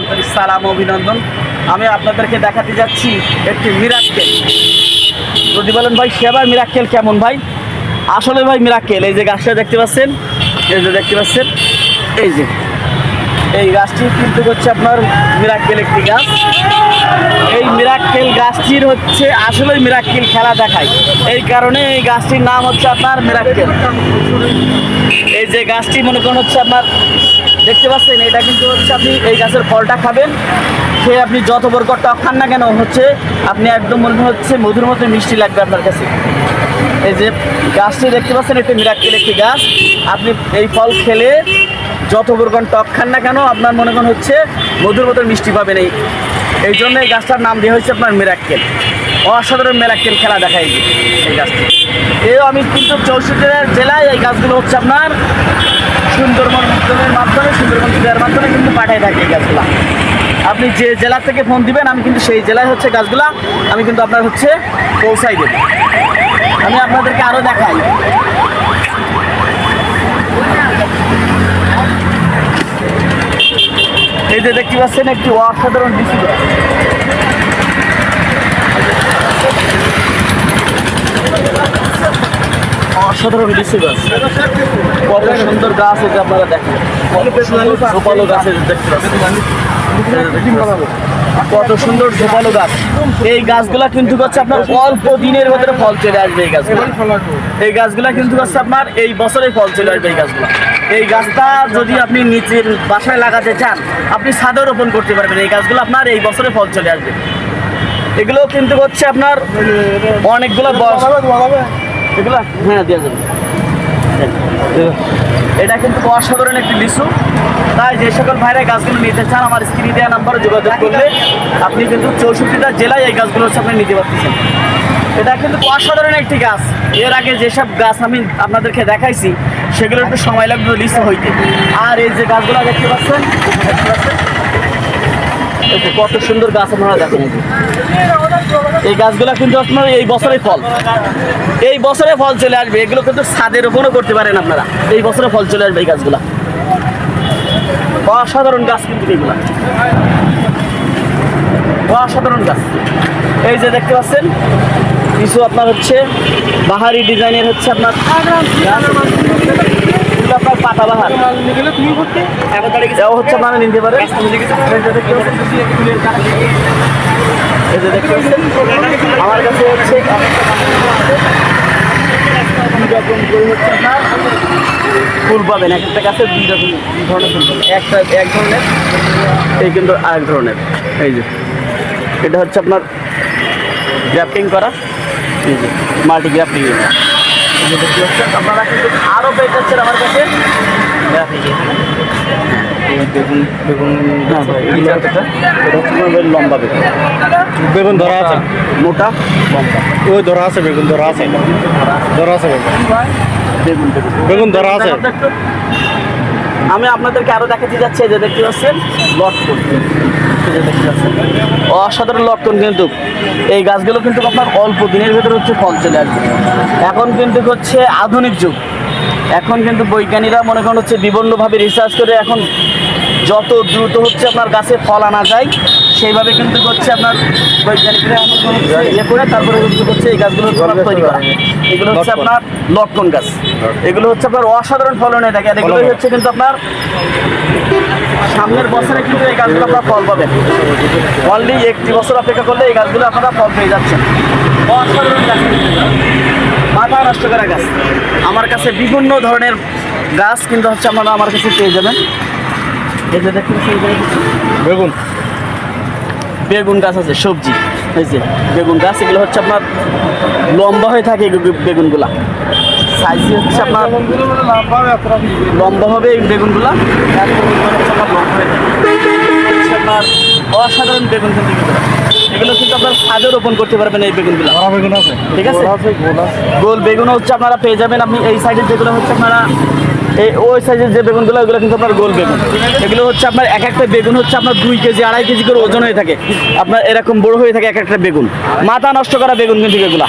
আন্তরিক সালাম, অভিনন্দন। আমি আপনাদেরকে দেখাতে যাচ্ছি একটি মিরাক্কেল যদি বলেন, ভাই, সেবার মিরাক্কেল কেমন ভাই? আসলে ভাই মিরাক্কেল এই যে গাছটা দেখতে পাচ্ছেন, এই যে দেখতে পাচ্ছেন, এই যে। এই গাছটি কিন্তু হচ্ছে আপনার মিরাক্কেল একটি গাছ। এই মিরাক্কেল গাছটির হচ্ছে আসলে মিরাক্কেল খেলা দেখায়। এই কারণে এই গাছটির নাম হচ্ছে আপনার মিরাক্কেল এই যে গাছটি মনে করুন হচ্ছে আপনার, দেখতে পাচ্ছেন, এটা কিন্তু হচ্ছে আপনি এই গাছের ফলটা খাবেন। খেয়ে আপনি যত বড় টক খান না কেন, হচ্ছে আপনি একদম মনে হচ্ছে মধুর মতো মিষ্টি লাগবে আপনার কাছে। এই যে গাছটি দেখতে পাচ্ছেন, এটা মিরাক্কেল একটি গাছ। আপনি এই ফল খেলে যত বরকম টক খান না কেন, আপনার মনে করেন হচ্ছে মধুর মতো মিষ্টি পাবেন এই এই জন্য এই গাছটার নাম দেওয়া হয়েছে আপনার মিরাক্কেল অসাধারণ মিরাক্কেল খেলা দেখায় এই গাছটি। এও আমি কিন্তু চৌষট্টি জেলায় এই গাছগুলো হচ্ছে আপনার সুন্দরবন উদ্যোগের মাধ্যমে, সুন্দরবন জেলার মাধ্যমে কিন্তু পাঠিয়ে থাকি এই গাছগুলা। আপনি যে জেলা থেকে ফোন দিবেন, আমি কিন্তু সেই জেলায় হচ্ছে গাছগুলা আমি কিন্তু আপনার হচ্ছে পৌঁছাই দেব। আমি আপনাদেরকে আরও দেখাই। এই যে দেখতে পাচ্ছেন, একটি অসাধারণ ডিসি অসাধারণ ডিসি গাছ কত সুন্দর গাছ আছে আপনারা দেখেন। দেখতে পাচ্ছেন। কত সুন্দর ঝোপালো গাছ। এই গাছগুলা কিন্তু হচ্ছে আপনার অল্প দিনের ভেতরে ফল চলে আসবে এই গাছগুলো। এই গাছগুলা কিন্তু হচ্ছে আপনার এই বছরে ফল চলে আসবে এই গাছগুলো। এই গাছটা যদি আপনি নিচের বাসায় লাগাতে চান, আপনি ছাদে রোপণ করতে পারবেন। এই গাছগুলো আপনার এই বছরে ফল চলে আসবে। এগুলো কিন্তু হচ্ছে আপনার অনেকগুলো এগুলো? হ্যাঁ দেওয়া যাবে এটা কিন্তু অসাধারণ একটি লিচু। তাই যে সকল ভাইরা গাছগুলো নিতে চান, আমার স্ক্রিনে দেওয়া নাম্বারে যোগাযোগ করলে আপনি কিন্তু চৌষট্টিটা জেলায় এই গাছগুলো হচ্ছে আপনি নিতে পারতেছেন। এটা কিন্তু অসাধারণ একটি গাছ। এর আগে যেসব গাছ আমি আপনাদেরকে দেখাইছি, সেগুলো একটু সময় লাগবে লিচু হইতে। আর এই যে গাছগুলো দেখতে পাচ্ছেন কত সুন্দর গাছ আপনারা দেখেন। এই গাছগুলো কিন্তু আপনার এই বছরে ফল। এই বছরে ফল চলে আসবে, এগুলো কিন্তু ছাদের ওপরও করতে পারেন আপনারা। এই বছরে ফল চলে আসবে এই গাছগুলা। অসাধারণ গাছ কিন্তু এগুলা। অসাধারণ গাছ। এই যে দেখতে পাচ্ছেন, কিছু আপনার হচ্ছে বাহারি ডিজাইনের হচ্ছে আপনার হচ্ছে নিতে আমার কাছে হচ্ছে হচ্ছে আপনার ফুল পাবেন, এক একটা গাছে দুই রকম ধরনের ফুল পাবেন। একটা এক ধরনের, এই কিন্তু আরেক ধরনের। এই যে, এটা হচ্ছে আপনার গ্রাফটিং করা। এই যে মাল্টি গ্রাফটিং আপনারা কিন্তু আরও পেয়ে যাচ্ছেন আমার কাছে। বেগুন বেগুন হ্যাঁ হচ্ছে লম্বা বেগুন। বেগুন ধরা আছে? মোটা লম্বা। ওই ধরা আছে বেগুন ধরা আছে। ধরা আছে বেগুন। বেগুন বেগুন। বেগুন ধরা আছে। আমি আপনাদেরকে আরও দেখাতে যাচ্ছি যে দেখতে পাচ্ছেন লটকন। অসাধারণ লটকন কিন্তু। এই গাছগুলো কিন্তু আপনার অল্প দিনের ভেতরে হচ্ছে ফল চলে আসবে। এখন কিন্তু হচ্ছে আধুনিক যুগ। এখন কিন্তু বৈজ্ঞানিকরা মনে করেন হচ্ছে বিভিন্নভাবে রিসার্চ করে এখন যত দ্রুত হচ্ছে আপনার গাছে ফল আনা যায় সেইভাবে কিন্তু হচ্ছে আপনার বৈজ্ঞানিকরা ইয়ে করে তারপরে কিন্তু হচ্ছে এই গাছগুলো তৈরি করা এগুলো হচ্ছে আপনার লটকন গাছ। এগুলো হচ্ছে আপনার অসাধারণ ফলন হয়ে থাকে আর এগুলো হচ্ছে কিন্তু আপনার সামনের বছরে কিন্তু এই গাছগুলো আপনার ফল পাবেন। অনলি একটি বছর অপেক্ষা করলে এই গাছগুলো আপনারা ফল পেয়ে যাচ্ছেন। অসাধারণ গাছ। মাথা নষ্ট করা গাছ। আমার কাছে বিভিন্ন ধরনের গাছ কিন্তু হচ্ছে আপনারা আমার কাছে পেয়ে যাবেন। বেগুন। বেগুন গাছ আছে সবজি। এই যে বেগুন গাছ এগুলো হচ্ছে আপনার লম্বা হয়ে থাকে বেগুনগুলা। সাইজ হচ্ছে আপনার লম্বা হবে এই বেগুনগুলা। আপনার লম্বা হয়ে থাকে আপনার অসাধারণ বেগুন কিন্তু এগুলো। কিন্তু আপনার ছাদে রোপণ করতে পারবেন এই বেগুনগুলা। বেগুন আছে। ঠিক আছে। গোল বেগুনও হচ্ছে আপনারা পেয়ে যাবেন। আপনি এই সাইডে যেগুলো হচ্ছে আপনারা এই ওই সাইজের যে বেগুনগুলো ওগুলো কিন্তু আপনার গোল বেগুন। এগুলো হচ্ছে আপনার এক একটা বেগুন হচ্ছে আপনার দুই কেজি আড়াই কেজি করে ওজন হয়ে থাকে। আপনার এরকম বড় হয়ে থাকে এক একটা বেগুন। মাথা নষ্ট করা বেগুন কিন্তু এগুলা।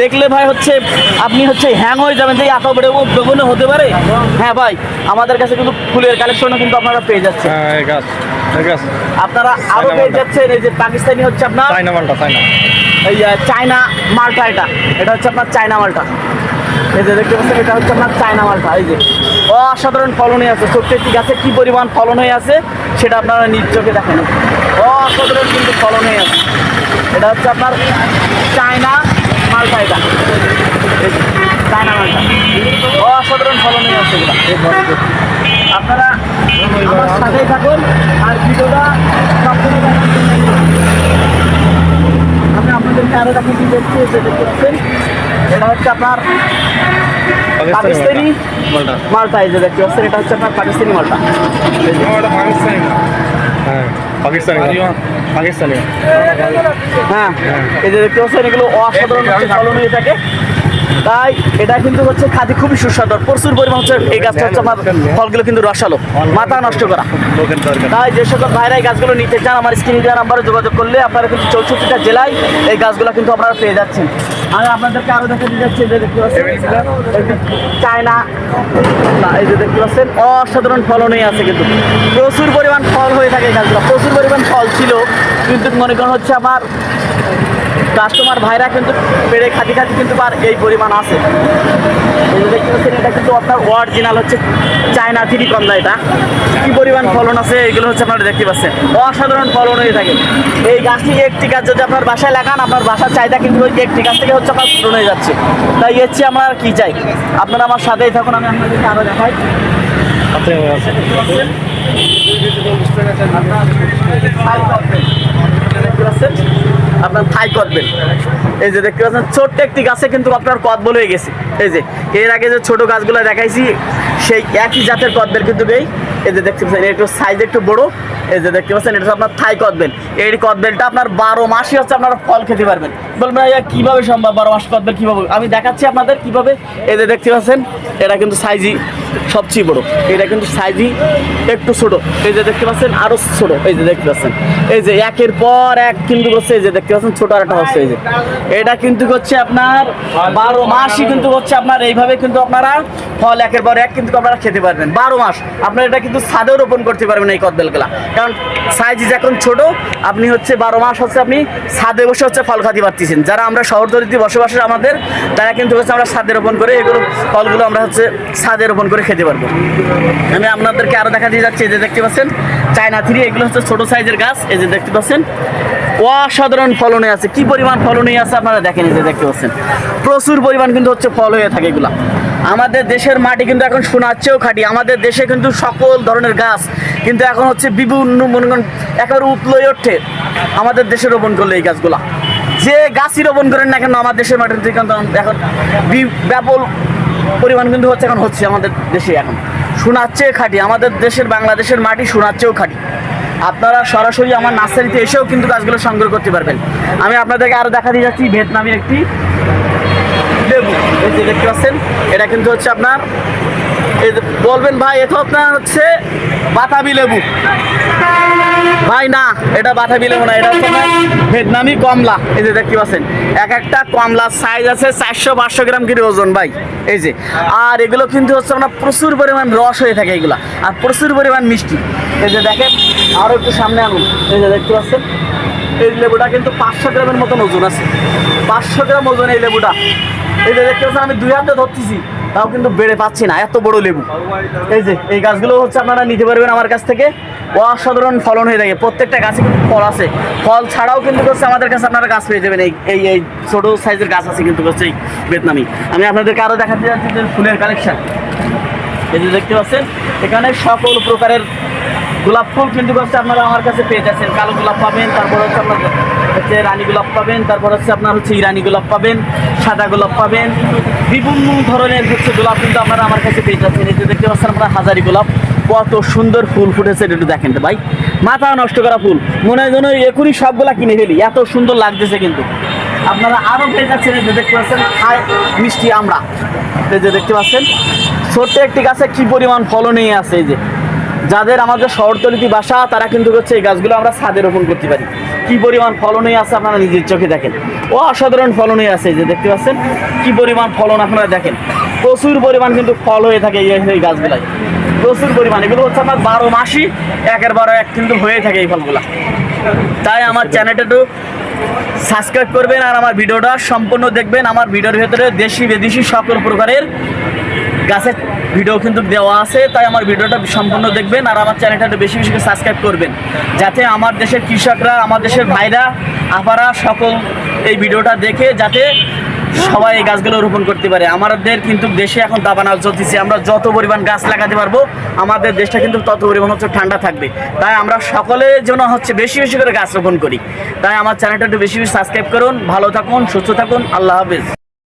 দেখলে ভাই হচ্ছে আপনি হচ্ছে হ্যাং হয়ে যাবেন যে এত বড় বেগুনে হতে পারে। হ্যাঁ ভাই আমাদের কাছে কিন্তু ফুলের কালেকশনও কিন্তু আপনারা পেয়ে যাচ্ছেন। হ্যাঁ আপনারা আরও পেয়ে। যাচ্ছেন এই যে পাকিস্তানি হচ্ছে আপনার চাইনা মালটা এই চায়না মালটা এটা। এটা হচ্ছে আপনার চায়না মালটা। এই যে দেখতে পাচ্ছেন, এটা হচ্ছে আপনার চায়না মালটা এই যে। অসাধারণ ফলন হয়ে আছে একটি গাছে কি পরিমাণ ফলন হয়ে আছে, সেটা আপনারা নিজ চোখে দেখেন। অসাধারণ কিন্তু ফলন হয়ে আছে। এটা হচ্ছে আপনার চায়না মালটা এটা চায়না মালটা অসাধারণ ফলন হয়ে আছে আপনারা সাথেই থাকুন, আর ভিডিওটা আমি আপনাদেরকে আরও দেখেন কি দেখছি দেখতে পাচ্ছেন। এটা হচ্ছে আপনার পাকিস্তানি মালটা। এই যে দেখতে পাচ্ছেন এটা হচ্ছে আপনার পাকিস্তানি মালটা। হ্যাঁ পাকিস্তানি পাকিস্তানি হ্যাঁ এই যে দেখতে পাচ্ছেন এগুলো অসাধারণ হচ্ছে হয়ে থাকে তাই এটা কিন্তু হচ্ছে খাদি খুবই সুস্বাদু প্রচুর পরিমাণ হচ্ছে এই গাছটা হচ্ছে আমার ফলগুলো কিন্তু রসালো মাথা নষ্ট করা। তাই যে সকল ভাইরা এই গাছগুলো নিতে চান আমার স্ক্রিনে দেওয়া নাম্বারে যোগাযোগ করলে আপনারা কিন্তু চৌষট্টিটা জেলায় এই গাছগুলো কিন্তু আপনারা পেয়ে যাচ্ছেন। আমি আপনাদেরকে আরও দেখা যাচ্ছি যে দেখতে পাচ্ছেন চায়না এই যে দেখতে পাচ্ছেন, অসাধারণ ফলনই আছে কিন্তু। প্রচুর পরিমাণ ফল হয়ে থাকে গাছগুলো। প্রচুর পরিমাণ ফল ছিল, কিন্তু মনে করেন হচ্ছে আমার কাস্টমার ভাইরা কিন্তু পেড়ে খাতি খাতি কিন্তু আর এই পরিমাণ আছে। দেখতে পাচ্ছেন এটা কিন্তু আপনার অরিজিনাল হচ্ছে চায়না থ্রি কমলা এটা। কি পরিমাণ ফলন আছে এগুলো হচ্ছে আপনারা দেখতে পাচ্ছেন। অসাধারণ ফলন হয়ে থাকে। এই গাছটি একটি গাছ যদি আপনার বাসায় লাগান আপনার বাসার চাহিদা কিন্তু ওই একটি গাছ থেকে হচ্ছে আপনার পূরণ হয়ে যাচ্ছে। তাই চেয়ে আমরা আর কি চাই? আপনারা আমার সাথেই থাকুন আমি আপনাদেরকে আরও দেখাই। দেখতে পাচ্ছেন আপনার থাই কদবেল এই যে দেখতে পাচ্ছেন, ছোট্ট একটি গাছে কিন্তু আপনার কদবেল হয়ে গেছে। এই যে, এর আগে যে ছোট গাছগুলো দেখাইছি, সেই একই জাতের কদবেল কিন্তু এই এই যে দেখতে পাচ্ছেন একটু সাইজ একটু বড়। এই যে দেখতে পাচ্ছেন, এটা আপনার থাই কদবেল এই কদবেলটা আপনার বারো মাসই হচ্ছে আপনারা ফল খেতে পারবেন। বলবেন ভাইয়া, কীভাবে সম্ভব? বারো মাস কদবেল কীভাবে? আমি দেখাচ্ছি আপনাদের কীভাবে। এই যে দেখতে পাচ্ছেন, এটা কিন্তু সাইজই সবচেয়ে বড়। এটা কিন্তু সাইজই একটু ছোট। এই যে দেখতে পাচ্ছেন, আরও ছোট। এই যে দেখতে পাচ্ছেন, এই যে একের পর এক কিন্তু হচ্ছে, এই যে দেখতে পাচ্ছেন, ছোট আর একটা হচ্ছে, এই যে। এটা কিন্তু হচ্ছে আপনার বারো মাসই কিন্তু হচ্ছে আপনার, এইভাবে কিন্তু আপনারা ফল একের পর এক কিন্তু আপনারা খেতে পারবেন। বারো মাস। আপনার এটা কিন্তু ছাদেও রোপণ করতে পারবেন এই কদবেলগুলা কারণ সাইজ এখন ছোট, আপনি হচ্ছে বারো মাস হচ্ছে আপনি ছাদে বসে হচ্ছে ফল খাতে পারতেছেন। যারা আমরা শহরতলিতে বসবাসের আমাদের, তারা কিন্তু হচ্ছে আমরা সাদে রোপণ করে এগুলো ফলগুলো আমরা হচ্ছে ছাদে রোপণ করে খেতে পারব। আমি আপনাদেরকে আরও দেখা দিয়ে যাচ্ছি, এই যে দেখতে পাচ্ছেন, চায়না থ্রি, এগুলো হচ্ছে ছোটো সাইজের গাছ, এই যে দেখতে পাচ্ছেন। অসাধারণ ফলনে আছে। কি পরিমাণ ফলনে আছে আপনারা দেখেন যে দেখতে পাচ্ছেন। প্রচুর পরিমাণ কিন্তু হচ্ছে ফল হয়ে থাকে এগুলা। আমাদের দেশের মাটি কিন্তু এখন শোনাচ্ছেও খাঁটি। আমাদের দেশে কিন্তু সকল ধরনের গাছ কিন্তু এখন হচ্ছে বিভিন্ন মনে করেন একেবারে উতলই ওঠে। আমাদের দেশে রোপণ করলে এই গাছগুলা। যে গাছই রোপণ করেন না কেন আমার দেশের মাটিতে কিন্তু এখন ব্যাপক পরিমাণ কিন্তু হচ্ছে এখন হচ্ছে আমাদের দেশে এখন। শোনাচ্ছে খাঁটি। আমাদের দেশের বাংলাদেশের মাটি শোনাচ্ছেও খাঁটি। আপনারা সরাসরি আমার নার্সারিতে এসেও কিন্তু গাছগুলো সংগ্রহ করতে পারবেন। আমি আপনাদেরকে আরও দেখা দিয়ে যাচ্ছি ভিয়েতনামি একটি লেবু। এই যে দেখতে পাচ্ছেন, এটা কিন্তু হচ্ছে আপনার, এই বলবেন ভাই এটা আপনার হচ্ছে বাতাবি লেবু। ভাই না, এটা বাতাবি লেবু না, এটা হচ্ছে ভিয়েতনামি কমলা। এই যে দেখতে পাচ্ছেন, এক একটা কমলার সাইজ আছে চারশো পাঁচশো গ্রাম করে ওজন ভাই। এই যে, আর এগুলো কিন্তু হচ্ছে আপনার প্রচুর পরিমাণ রস হয়ে থাকে এগুলা, আর প্রচুর পরিমাণ মিষ্টি। এই যে দেখেন আরও একটু সামনে আনুন। এই যে দেখতে পাচ্ছেন, এই লেবুটা কিন্তু পাঁচশো গ্রামের মতন ওজন আছে। পাঁচশো গ্রাম ওজন এই লেবুটা। এই যে দেখতে পাচ্ছেন, আমি দুই হাতে ধরতেছি, তাও কিন্তু বেড়ে পাচ্ছি না, এত বড় লেবু। এই যে, এই গাছগুলো হচ্ছে আপনারা নিতে পারবেন আমার কাছ থেকে। অসাধারণ ফলন হয়ে থাকে, প্রত্যেকটা গাছে কিন্তু ফল আছে। ফল ছাড়াও কিন্তু হচ্ছে আমাদের কাছে আপনারা গাছ পেয়ে যাবেন, এই এই এই ছোটো সাইজের গাছ আছে কিন্তু হচ্ছে এই ভিয়েতনামি আমি আপনাদেরকে আরও দেখাতে যাচ্ছি যে ফুলের কালেকশন এই যে দেখতে পাচ্ছেন, এখানে সকল প্রকারের গোলাপ ফুল কিন্তু হচ্ছে আপনারা আমার কাছে পেয়ে যাচ্ছেন। কালো গোলাপ পাবেন, তারপর হচ্ছে আপনার হচ্ছে রানী গোলাপ পাবেন, তারপর হচ্ছে আপনার হচ্ছে ইরানি গোলাপ পাবেন, সাদা গোলাপ পাবেন। বিভিন্ন ধরনের হচ্ছে গোলাপ কিন্তু আপনারা আমার কাছে পেয়ে যাচ্ছেন। এই যে দেখতে পাচ্ছেন আপনার হাজারি গোলাপ, কত সুন্দর ফুল ফুটেছে একটু দেখেন তো ভাই। মাথা নষ্ট করা ফুল, মনে হয় যেন এখনই সবগুলা কিনে ফেলি, এত সুন্দর লাগতেছে কিন্তু। আপনারা আরও পেয়ে যাচ্ছেন, এই যে দেখতে পাচ্ছেন হাই মিষ্টি আমরা এই যে দেখতে পাচ্ছেন, ছোট্ট একটি গাছে কি পরিমাণ ফলনই আছে, এই যে। যাদের আমাদের শহরতলিতে বাসা, তারা কিন্তু হচ্ছে এই গাছগুলো আমরা ছাদে রোপণ করতে পারি। কি পরিমাণ ফলনই আছে আপনারা নিজের চোখে দেখেন। ও অসাধারণ ফলনই আছে যে দেখতে পাচ্ছেন। কি পরিমাণ ফলন আপনারা দেখেন। প্রচুর পরিমাণ কিন্তু ফল হয়ে থাকে এই গাছগুলাই প্রচুর পরিমাণ। এগুলো হচ্ছে আপনার বারো মাসই একের বারো এক কিন্তু হয়ে থাকে এই ফলগুলা। তাই আমার চ্যানেলটা সাবস্ক্রাইব করবেন আর আমার ভিডিওটা সম্পূর্ণ দেখবেন। আমার ভিডিওর ভেতরে দেশি বিদেশি সকল প্রকারের গাছের ভিডিও কিন্তু দেওয়া আছে, তাই আমার ভিডিওটা সম্পূর্ণ দেখবেন আর আমার চ্যানেলটা বেশি বেশি করে সাবস্ক্রাইব করবেন। যাতে আমার দেশের কৃষকরা, আমার দেশের ভাইরা, আপারা সকল এই ভিডিওটা দেখে যাতে সবাই এই গাছগুলো রোপণ করতে পারে। আমাদের কিন্তু দেশে এখন দাবানা চলতেছে, আমরা যত পরিমাণ গাছ লাগাতে পারব, আমাদের দেশটা কিন্তু তত পরিমাণ হচ্ছে ঠান্ডা থাকবে। তাই আমরা সকলের জন্য হচ্ছে বেশি বেশি করে গাছ রোপণ করি। তাই আমার চ্যানেলটা একটু বেশি বেশি সাবস্ক্রাইব করুন, ভালো থাকুন, সুস্থ থাকুন, আল্লাহ হাফেজ।